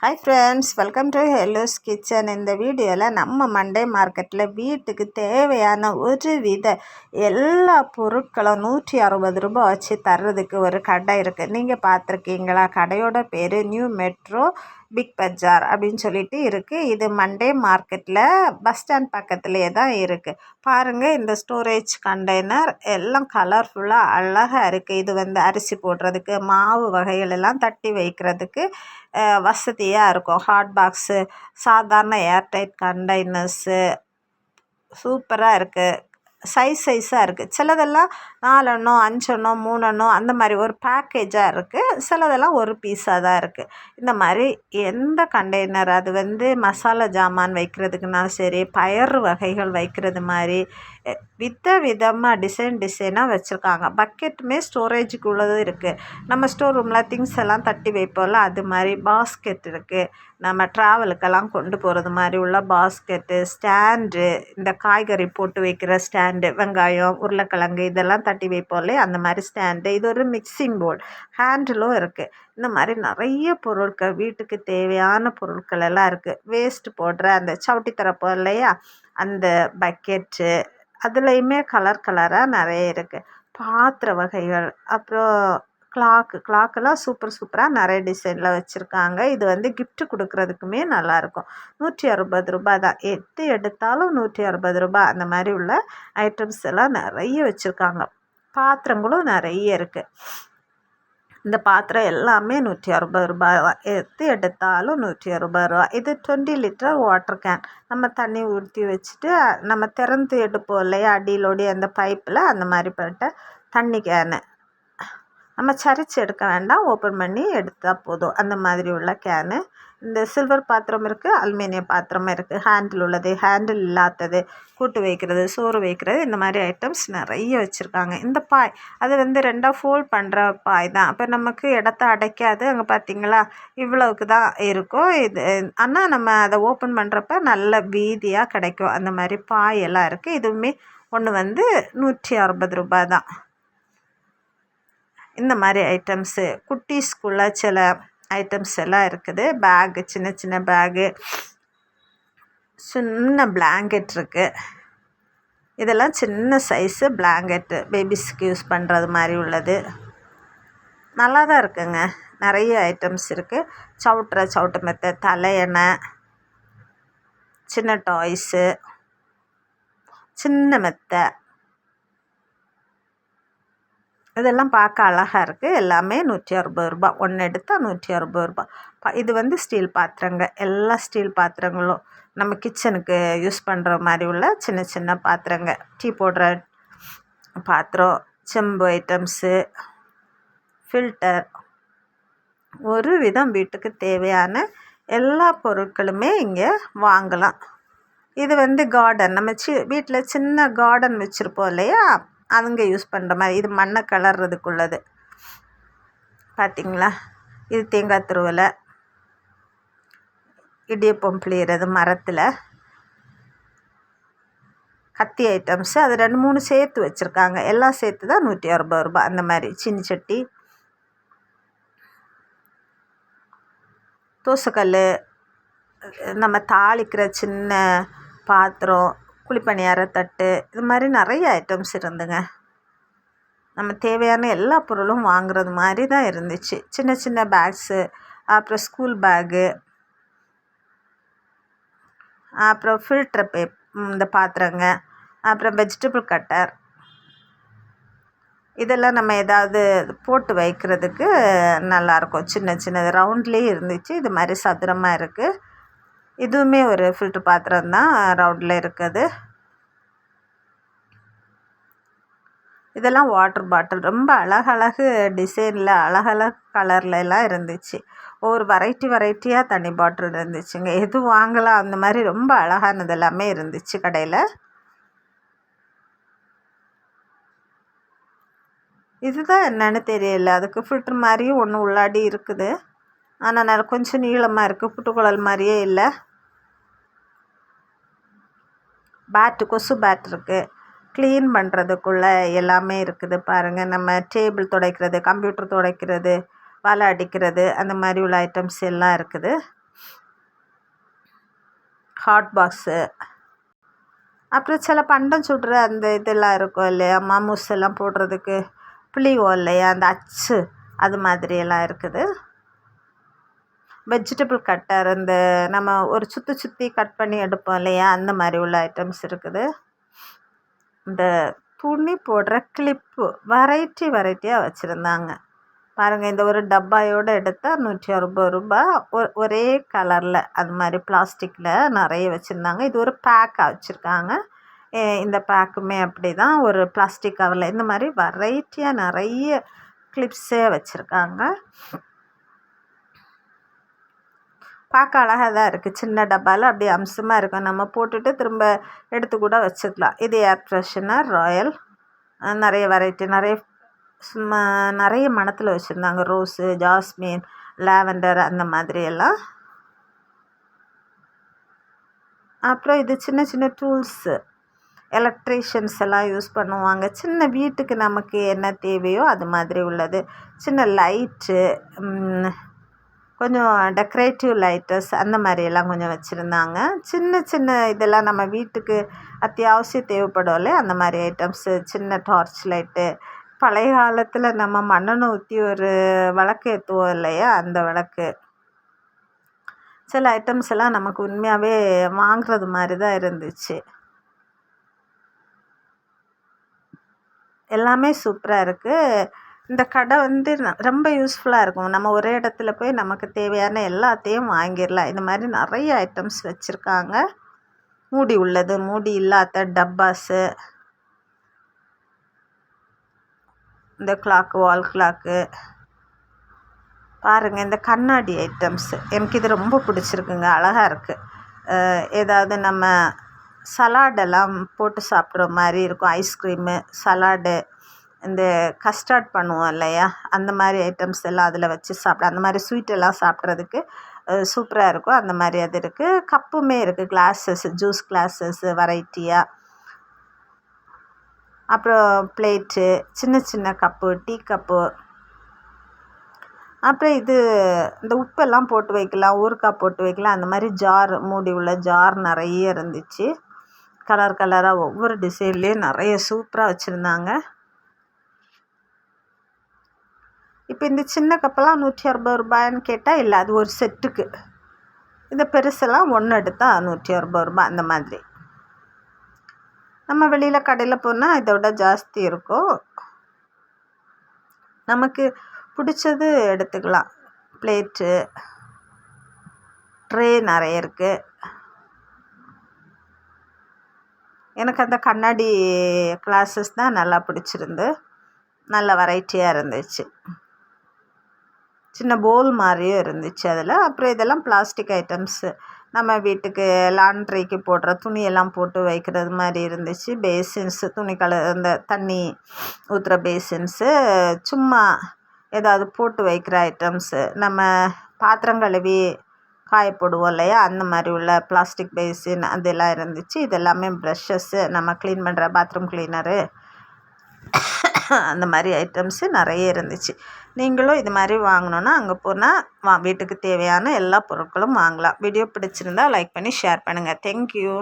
Hi friends welcome to hello's kitchen இந்த வீடியோவில் நம்ம மண்டே மார்க்கெட்டில் வீட்டுக்கு தேவையான ஒரு வித எல்லா பொருட்களும் நூற்றி அறுபது ரூபாய் வச்சு தர்றதுக்கு ஒரு கடை இருக்குது நீங்கள் பார்த்துருக்கீங்களா? கடையோட பேர் நியூ மெட்ரோ பிக் பஜார் அப்படின்னு சொல்லிட்டு இருக்குது இது மண்டே மார்க்கெட்டில் பஸ் ஸ்டாண்ட் பக்கத்துலேயே தான் இருக்குது பாருங்கள் இந்த ஸ்டோரேஜ் கண்டெய்னர் எல்லாம் கலர்ஃபுல்லாக அழகாக இருக்குது இது வந்து அரிசி போடுறதுக்கு மாவு வகைகள் எல்லாம் தட்டி வைக்கிறதுக்கு வசதியாக இருக்கும். ஹாட் பாக்ஸு சாதாரண ஏர்டைட் கண்டெய்னர்ஸு சூப்பராக இருக்குது சைஸ் சைஸாக இருக்குது சிலதெல்லாம் நாலெண்ணம் அஞ்செண்ணோ மூணெண்ணம் அந்த மாதிரி ஒரு பேக்கேஜாக இருக்குது சிலதெல்லாம் ஒரு பீஸாக தான் இருக்குது இந்த மாதிரி எந்த கண்டெய்னர் அது வந்து மசாலா ஜாமான் வைக்கிறதுக்குனாலும் சரி பயறு வகைகள் வைக்கிறது மாதிரி வித விதமாக டிசைன் டிசைனாக வச்சுருக்காங்க. பக்கெட்டுமே ஸ்டோரேஜுக்கு உள்ளதும் இருக்குது நம்ம ஸ்டோர் ரூமில் திங்ஸ் எல்லாம் தட்டி வைப்போம்ல அது மாதிரி பாஸ்கெட் இருக்குது நம்ம ட்ராவலுக்கெல்லாம் கொண்டு போகிறது மாதிரி உள்ள பாஸ்கெட்டு ஸ்டாண்டு இந்த காய்கறி போட்டு வைக்கிற ஸ்டாண்டு வெங்காயம் உருளைக்கிழங்கு இதெல்லாம் தட்டி வைப்போம்லே அந்த மாதிரி ஸ்டாண்டு இது ஒரு மிக்சிங் போர்டு ஹேண்டிலும் இருக்குது இந்த மாதிரி நிறைய பொருட்கள் வீட்டுக்கு தேவையான பொருட்கள் எல்லாம் இருக்குது வேஸ்ட்டு போடுற அந்த சவுட்டி தரப்போ இல்லையா? அந்த பக்கெட்டு அதுலேயுமே கலர் கலராக நிறைய இருக்குது பாத்திர வகைகள் அப்புறம் கிளாக்கு கிளாக்கெல்லாம் சூப்பர் சூப்பராக நிறைய டிசைனில் வச்சுருக்காங்க. இது வந்து கிஃப்ட்டு கொடுக்குறதுக்குமே நல்லாயிருக்கும். நூற்றி அறுபது ரூபா தான் எது எடுத்தாலும் நூற்றி அறுபது ரூபாய். அந்த மாதிரி உள்ள ஐட்டம்ஸ் எல்லாம் நிறைய வச்சுருக்காங்க. பாத்திரங்களும் நிறைய இருக்குது இந்த பாத்திரம் எல்லாமே நூற்றி அறுபது ரூபாய் தான் எது எடுத்தாலும் நூற்றி அறுபது ரூபா இது டுவெண்ட்டி லிட்டர் வாட்டர் கேன் நம்ம தண்ணி ஊற்றி வச்சுட்டு நம்ம திறந்து எடுப்போம் இல்லையா? அடியிலோடி அந்த பைப்பில் அந்த மாதிரிப்பட்ட தண்ணி கேனு நம்ம சரித்து எடுக்க வேண்டாம். ஓப்பன் பண்ணி எடுத்தால் போதும். அந்த மாதிரி உள்ள கேனு இந்த சில்வர் பாத்திரம் இருக்குது அலுமினிய பாத்திரமும் இருக்குது ஹேண்டில் உள்ளது ஹேண்டில் இல்லாதது கூட்டு வைக்கிறது சோறு வைக்கிறது இந்த மாதிரி ஐட்டம்ஸ் நிறைய வச்சுருக்காங்க. இந்த பாய் அது வந்து ரெண்டாக ஃபோல்ட் பண்ணுற பாய் தான். அப்போ நமக்கு இடத்த அடைக்காது. அங்கே பார்த்திங்களா இவ்வளவுக்கு தான் இருக்கும். இது ஆனால் நம்ம அதை ஓப்பன் பண்ணுறப்ப நல்ல வீதியாக கிடைக்கும். அந்த மாதிரி பாய் எல்லாம் இருக்குது இதுவுமே ஒன்று வந்து நூற்றி அறுபது ரூபாய் தான். இந்த மாதிரி ஐட்டம்ஸு குட்டீஸ்க்குள்ளே சில ஐட்டம்ஸ் எல்லாம் இருக்குது. பேகு சின்ன சின்ன பேகு சின்ன பிளாங்கெட் இருக்குது இதெல்லாம் சின்ன சைஸு பிளாங்கெட்டு பேபிஸ்க்கு யூஸ் பண்ணுறது மாதிரி உள்ளது. நல்லா தான் இருக்குங்க. நிறைய ஐட்டம்ஸ் இருக்குது சவுட்டுற சவுட்டு மெத்த தலையணை சின்ன டாய்ஸு சின்ன மெத்தை இதெல்லாம் பார்க்க அழகாக இருக்குது எல்லாமே நூற்றி அறுபது ரூபா. ஒன்று எடுத்தால் நூற்றி அறுபது ரூபா. இது வந்து ஸ்டீல் பாத்திரங்க. எல்லா ஸ்டீல் பாத்திரங்களும் நம்ம கிச்சனுக்கு யூஸ் பண்ணுற மாதிரி உள்ள சின்ன சின்ன பாத்திரங்க. டீ போடுற பாத்திரம் செம்பு ஐட்டம்ஸு ஃபில்டர். ஒரு விதம் வீட்டுக்கு தேவையான எல்லா பொருட்களுமே இங்கே வாங்கலாம். இது வந்து கார்டன் நம்ம சி வீட்டில் சின்ன கார்டன் வச்சுருப்போம் இல்லையா? அவங்க யூஸ் பண்ணுற மாதிரி இது மண்ணை கலர்றதுக்குள்ளது பார்த்திங்களா இது தேங்காய் துருவலை இடியப்பம் பிழியிறது மரத்தில். கத்தி ஐட்டம்ஸு அது ரெண்டு மூணு சேர்த்து வச்சுருக்காங்க. எல்லாம் சேர்த்து தான் நூற்றி அறுபது ரூபா அந்த மாதிரி சின்ன சட்டி. தோசைக்கல் நம்ம தாளிக்கிற சின்ன பாத்திரம் குழிப்பணியார தட்டு இது மாதிரி நிறைய ஐட்டம்ஸ் இருந்துங்க. நம்ம தேவையான எல்லா பொருளும் வாங்குறது மாதிரி தான் இருந்துச்சு. சின்ன சின்ன பேக்ஸு அப்புறம் ஸ்கூல் பேகு அப்புறம் ஃபில்ட்ரு பே இந்த பாத்திரங்க அப்புறம் வெஜிடபிள் கட்டர் இதெல்லாம் நம்ம ஏதாவது போட்டு வைக்கிறதுக்கு நல்லாயிருக்கும் சின்ன சின்னது ரவுண்ட்லேயே இருந்துச்சு. இது மாதிரி சதுரமாக இருக்குது இதுவுமே ஒரு ஃபில்ட்ரு பாத்திரம் தான் ரவுண்டில் இருக்குது. இதெல்லாம் வாட்ரு பாட்டில் ரொம்ப அழகழகு டிசைனில் அழகழகு கலரில் எல்லாம் இருந்துச்சு. ஒவ்வொரு வெரைட்டி வெரைட்டியாக தண்ணி பாட்டில் இருந்துச்சுங்க. எது வாங்கலாம் அந்த மாதிரி ரொம்ப அழகானது எல்லாமே இருந்துச்சு கடையில். இதுதான் என்னன்னு தெரியல. அதுக்கு ஃபில்ட்ரு மாதிரியும் ஒன்று உள்ளாடி இருக்குது. ஆனால் நல்ல கொஞ்சம் நீளமாக இருக்குது புட்டுக்குழல் மாதிரியே இல்லை. பேட்டு கொசு பேட் இருக்குது க்ளீன் பண்ணுறதுக்குள்ள எல்லாமே இருக்குது பாருங்கள் நம்ம டேபிள் துடைக்கிறது கம்ப்யூட்டர் துடைக்கிறது வலை அடிக்கிறது அந்த மாதிரி உள்ள ஐட்டம்ஸ் எல்லாம் இருக்குது. ஹாட் பாக்ஸு அப்புறம் சில பண்டம் சுடுற அந்த இதெல்லாம் இருக்கும் இல்லையா? மாமூஸ் எல்லாம் போடுறதுக்கு புளிவோ இல்லையா அந்த அச்சு அது மாதிரியெல்லாம் இருக்குது. வெஜிடபிள் கட்டர் அந்த நம்ம ஒரு சுற்றி சுற்றி கட் பண்ணி எடுப்போம் இல்லையா? அந்த மாதிரி உள்ள ஐட்டம்ஸ் இருக்குது. இந்த துணி போடுற கிளிப்பு வெரைட்டி வெரைட்டியாக வச்சுருந்தாங்க. பாருங்கள் இந்த ஒரு டப்பாயோடு எடுத்தால் நூற்றி அறுபது ரூபா. ஒரே கலரில் அது மாதிரி பிளாஸ்டிக்கில் நிறைய வச்சுருந்தாங்க. இது ஒரு பேக்காக வச்சுருக்காங்க. இந்த பேக்குமே அப்படி தான் ஒரு பிளாஸ்டிக் கவரில் இந்த மாதிரி வெரைட்டியாக நிறைய கிளிப்ஸே வச்சுருக்காங்க. பார்க்க அழகாக தான் இருக்குது சின்ன டப்பாவில் அப்படியே அம்சமாக இருக்கும். நம்ம போட்டுட்டு திரும்ப எடுத்து கூட வச்சுக்கலாம் இது ஏர் ஃப்ரெஷ்னர் ராயல் நிறைய வெரைட்டி நிறைய சும்மா நிறைய மணத்தில் வச்சுருந்தாங்க. ரோஸு ஜாஸ்மின் லாவெண்டர் அந்த மாதிரி எல்லாம். அப்புறம் இது சின்ன சின்ன டூல்ஸு எலக்ட்ரீஷியன்ஸ் எல்லாம் யூஸ் பண்ணுவாங்க. சின்ன வீட்டுக்கு நமக்கு என்ன தேவையோ அது மாதிரி உள்ளது. சின்ன லைட்டு கொஞ்சம் டெக்கரேட்டிவ் லைட்டர்ஸ் அந்த மாதிரியெல்லாம் கொஞ்சம் வச்சுருந்தாங்க. சின்ன சின்ன இதெல்லாம் நம்ம வீட்டுக்கு அத்தியாவசியம் தேவைப்படும்ல அந்த மாதிரி ஐட்டம்ஸு சின்ன டார்ச் லைட்டு பழைய காலத்தில் நம்ம மண்ணெண்ணை ஊற்றி ஒரு விளக்கு ஏற்றுவோம் இல்லையா? அந்த விளக்கு. சில ஐட்டம்ஸ் எல்லாம் நமக்கு உண்மையாகவே வாங்குறது மாதிரி தான் இருந்துச்சு. எல்லாமே சூப்பராக இருக்குது இந்த கடை வந்து ரொம்ப யூஸ்ஃபுல்லாக இருக்கும். நம்ம ஒரே இடத்துல போய் நமக்கு தேவையான எல்லாத்தையும் வாங்கிடலாம் இந்த மாதிரி நிறைய ஐட்டம்ஸ் வச்சுருக்காங்க. மூடி உள்ளது மூடி இல்லாத டப்பாஸு. இந்த கிளாக்கு வால் கிளாக்கு பாருங்கள் இந்த கண்ணாடி ஐட்டம்ஸு எனக்கு இது ரொம்ப பிடிச்சிருக்குங்க. அழகாக இருக்குது ஏதாவது நம்ம சலாடெல்லாம் போட்டு சாப்பிட்ற மாதிரி இருக்கும். ஐஸ்கிரீமு சலாடு இந்த கஸ்டர்ட் பண்ணுவோம் இல்லையா? அந்த மாதிரி ஐட்டம்ஸ் எல்லாம் அதில் வச்சு சாப்பிட அந்த மாதிரி ஸ்வீட்டெல்லாம் சாப்பிட்றதுக்கு சூப்பராக இருக்கும். அந்த மாதிரி அது இருக்குது கப்புமே இருக்குது கிளாஸஸ் ஜூஸ் கிளாஸஸ் வெரைட்டியாக அப்புறம் பிளேட்டு சின்ன சின்ன கப்பு டீ கப்பு அப்புறம் இது இந்த உப்பெல்லாம் போட்டு வைக்கலாம். ஊறுகாய் போட்டு வைக்கலாம். அந்த மாதிரி ஜார் மூடி உள்ள ஜார் நிறைய இருந்துச்சு. கலர் கலராக ஒவ்வொரு டிசைன்லேயும் நிறைய சூப்பராக வச்சுருந்தாங்க. இப்போ இந்த சின்ன கப்பெல்லாம் நூற்றி அறுபது ரூபாய்ன்னு கேட்டால் இல்லை அது ஒரு செட்டுக்கு. இந்த பெருசெல்லாம் ஒன்று எடுத்தால் நூற்றி அறுபது ரூபாய் அந்த மாதிரி. நம்ம வெளியில் கடையில் போனால் இதை விட ஜாஸ்தி இருக்கும். நமக்கு பிடிச்சது எடுத்துக்கலாம். பிளேட்டு ட்ரே நிறைய இருக்குது எனக்கு அந்த கண்ணாடி கிளாஸஸ் தான் நல்லா பிடிச்சிருந்து நல்ல வெரைட்டியாக இருந்துச்சு. சின்ன போல் மாதிரியும் இருந்துச்சு அதில். அப்புறம் இதெல்லாம் பிளாஸ்டிக் ஐட்டம்ஸு நம்ம வீட்டுக்கு லாண்ட்ரிக்கு போடுற துணியெல்லாம் போட்டு வைக்கிறது மாதிரி இருந்துச்சு. பேசின்ஸு துணி கல இந்த தண்ணி ஊற்றுற பேசின்ஸு சும்மா ஏதாவது போட்டு வைக்கிற ஐட்டம்ஸு நம்ம பாத்திரம் கழுவி காய போடுவோம் இல்லையா? அந்த மாதிரி உள்ள பிளாஸ்டிக் பேசின் அதெல்லாம் இருந்துச்சு. இதெல்லாமே ப்ரஷ்ஷஸ்ஸு நம்ம க்ளீன் பண்ணுற பாத்ரூம் க்ளீனரு அந்த மாதிரி ஐட்டம்ஸு நிறைய இருந்துச்சு. நீங்களும் இது மாதிரி வாங்கணுன்னா அங்கே போனால் வா வீட்டுக்கு தேவையான எல்லா பொருட்களும் வாங்கலாம். வீடியோ பிடிச்சிருந்தா லைக் பண்ணி ஷேர் பண்ணுங்கள் தேங்க்யூ